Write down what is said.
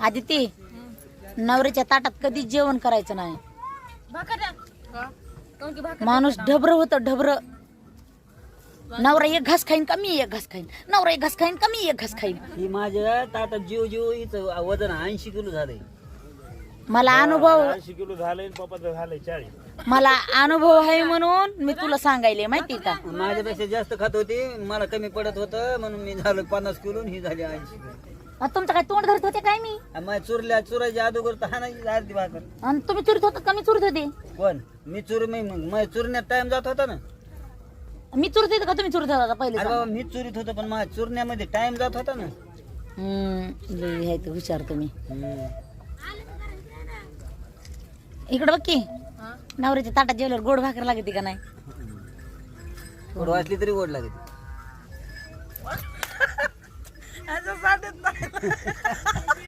आदिती नवऱ्याच्या ताटात कधीच जेवण करायचं नाही. माणूस ढबर होतं ढबर. नवरा एक घास खाईन का मी एक घास खाईन? नवरा एक घास खाईन का मी एक घास खाईन? ही माझ्या ताटात जीव जीव हिचं वजन ऐंशी किलो झालंय. मला अनुभव ऐंशी किलो झालंय आणि पप्पाचं झालंय चाळीस. मला अनुभव आहे म्हणून मी तुला सांगायले माहिती का? माझ्यापेक्षा जास्त खात होती मला कमी पडत होतं म्हणून मी झालो पन्नास किलो आणि ही झाली ऐंशी किलो. तुमचं काय तोंड धरत होते? मी चुरल्या चुरायच्या अगोदर तर हाणायची अर्धी भाकर. आणि तुम्ही चुरीत होता का? मी चुरीत होते. कोण? मी चुर मी मग चुरण्यात टाइम जात होता ना. मी चुरत होते का? तुम्ही चुरत होता पहिले अरे. बाबा मी चुरीत होतो पण माझ्या चुरण्यामध्ये टाइम जात होता ना. हम्म लई आहे ते हुशार तुम्ही. हम्म. इकडं बघ की हा? नवऱ्याच्या ताटात जेवल्यावर गोड भाकर लागते का नाही? थोडं वाचली तरी गोड लागते.